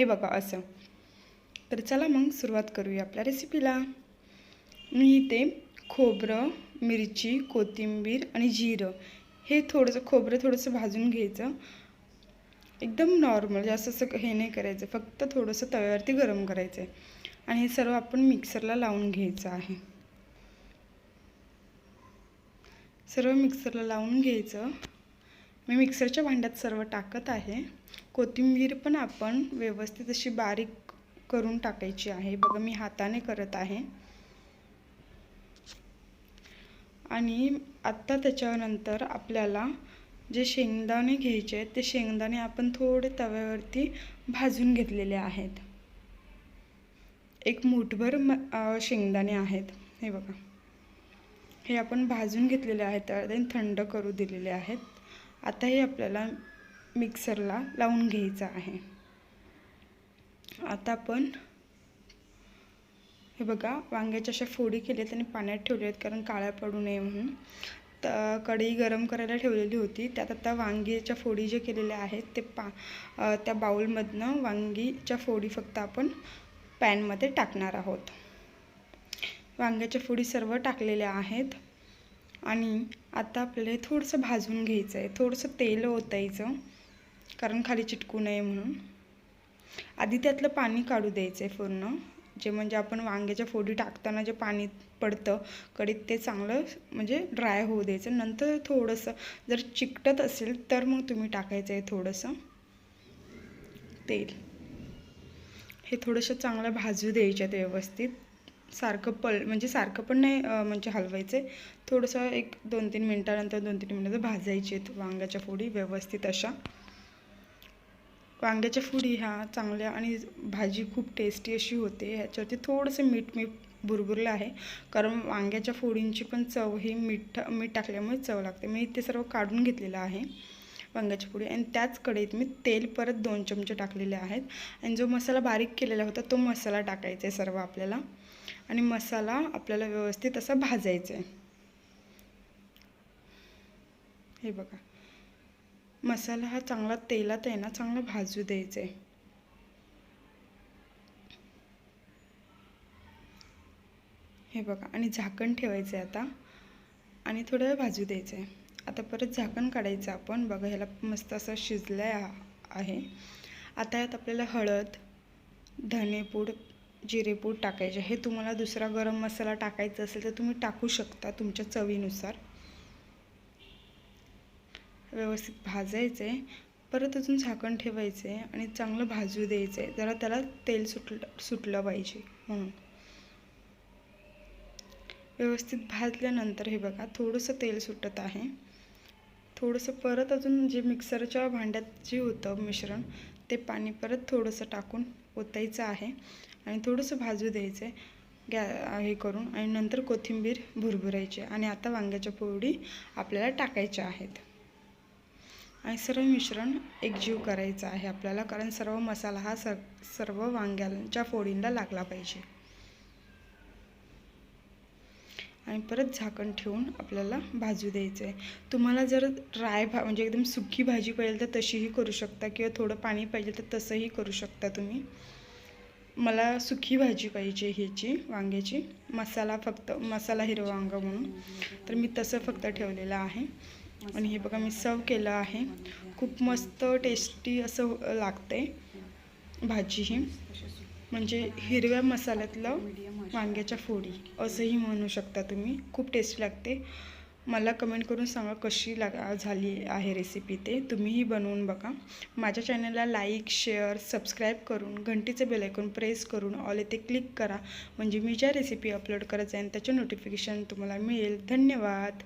हे बघा असं. तर चला मग सुरुवात करूया आपल्या रेसिपीला मी इथे खोबरं मिरची कोथिंबीर आणि जिरं हे थोडंसं खोबरं थोडंसं भाजून घ्यायचं. एकदम नॉर्मल म्हणजे जास्त असं हे नाही करायचं फक्त थोडंसं तव्यावरती गरम करायचं आहे आणि हे सर्व आपण मिक्सरला लावून घ्यायचं आहे. सर्व मिक्सरला लावून घ्यायचं. मी मिक्सरच्या भांड्यात सर्व टाकत आहे. कोथिंबीर पण आपण व्यवस्थित अशी बारीक करून टाकायची आहे. बघा मी हाताने करत आहे. आणि आत्ता त्याच्यानंतर आपल्याला जे शेंगदाणे घ्यायचे आहेत ते शेंगदाणे आपण थोडे तव्यावरती भाजून घेतलेले आहेत. एक मूठभर म शेंगदाणे आहेत. हे बघा. हे आपण भाजून घेतलेले आहेत. आणि थंड करू दिलेले आहेत. आताही आपल्याला मिक्सरला लावून घ्यायचं आहे. आता आपण हे बघा वांग्याच्या अशा फोडी केल्यात आणि पाण्यात ठेवल्या आहेत कारण काळ्या पडू नये म्हणून. तर कढई गरम करायला ठेवलेली होती. त्यात आता वांगीच्या फोडी जे केलेल्या आहेत ते पा त्या बाऊलमधनं वांगीच्या फोडी फक्त आपण पॅनमध्ये टाकणार आहोत. वांग्याच्या फोडी सर्व टाकलेल्या आहेत. आणि आता आपल्याला थोडंसं भाजून घ्यायचं आहे. थोडंसं तेल ओतायचं कारण खाली चिटकू नये म्हणून. आधी त्यातलं पाणी काढू द्यायचं आहे पूर्ण जे म्हणजे आपण वांग्याच्या फोडी टाकताना जे पाणी पडतं कडीत ते चांगलं म्हणजे ड्राय होऊ द्यायचं. नंतर थोडंसं जर चिकटत असेल तर मग तुम्ही टाकायचं आहे थोडंसं तेल. हे थोडंसं चांगलं भाजू द्यायच्यात व्यवस्थित. सारखं पल म्हणजे सारखं पण नाही म्हणजे हलवायचं. आहे थोडंसं एक दोन तीन मिनटानंतर दोन तीन मिनटं भाजायची आहेत. वांग्याच्या फोडी व्यवस्थित अशा. वांग्याच्या फोडी ह्या चांगल्या आणि भाजी खूप टेस्टी अशी होते. ह्याच्यावरती थोडंसं मीठ मी भुरभुरलं आहे. कारण वांग्याच्या फोडींची पण चव ही मीठ मीठ टाकल्यामुळे चव लागते. मी ते सर्व काढून घेतलेलं आहे वांग्याची फोडी. आणि त्याच कढईत मी तेल परत दोन चमचे टाकलेले आहेत. आणि जो मसाला बारीक केलेला होता तो मसाला टाकायचा आहे सर्व आपल्याला. आणि मसाला आपल्याला व्यवस्थित असा भाजायचा आहे. हे बघा. मसाला हा चांगला तेलात आहे ना चांगला भाजू द्यायचा आहे. हे बघा. आणि झाकण ठेवायचं आहे आता. आणि थोडं वेळ भाजू द्यायचं आहे. आता परत झाकण काढायचं आपण. बघा ह्याला मस्त असं शिजलं आहे. आता यात आपल्याला हळद धनेपूड जिरेपूड टाकायचे. हे तुम्हाला दुसरा गरम मसाला टाकायचा असेल तर तुम्ही टाकू शकता तुमच्या चवीनुसार. व्यवस्थित भाजायचं. आहे परत अजून झाकण ठेवायचं आहे आणि चांगलं भाजू द्यायचं. आहे जरा त्याला तेल सुटलं सुटलं पाहिजे म्हणून. व्यवस्थित भाजल्यानंतर हे बघा थोडंसं तेल सुटत आहे. थोडंसं परत अजून जे मिक्सरच्या भांड्यात जे होतं मिश्रण ते पाणी परत थोडंसं टाकून ओतायचं आहे आणि थोडंसं भाजू द्यायचं आहे. गॅ हे करून आणि नंतर कोथिंबीर भुरभुरायची आणि आता वांग्याच्या पोळी आपल्याला टाकायच्या आहेत. आणि सर्व मिश्रण एकजीव करायचं आहे आपल्याला कारण सर्व मसाला हा सर सर्व वांग्यांच्या फोडींना लागला पाहिजे. आणि परत झाकण ठेवून आपल्याला भाजू द्यायचं आहे तुम्हाला जर ड्राय भा म्हणजे एकदम सुकी भाजी पाहिजे तर तशीही करू शकता किंवा थोडं पाणी पाहिजे तर तसंही करू शकता तुम्ही. मला सुकी भाजी पाहिजे ह्याची वांग्याची. मसाला फक्त मसाला हिरवा वांगा म्हणून. तर मी तसं फक्त ठेवलेलं आहे. आणि हे बघा मी सर्व केलं आहे. खूप मस्त टेस्टी असं लागते भाजी ही. म्हणजे हिरव्या मसाल्यातलं वांग्याच्या फोडी असंही म्हणू शकता तुम्ही. खूप टेस्टी लागते. मला कमेंट करून सांगा कशी लाग झाली आहे रेसिपी ते. तुम्हीही बनवून बघा. माझ्या चॅनलला लाईक शेअर सबस्क्राईब करून घंटीचं बेलायकॉन प्रेस करून ऑल येथे क्लिक करा. म्हणजे मी ज्या रेसिपी अपलोड करत जाईन त्याचे नोटिफिकेशन तुम्हाला मिळेल. धन्यवाद.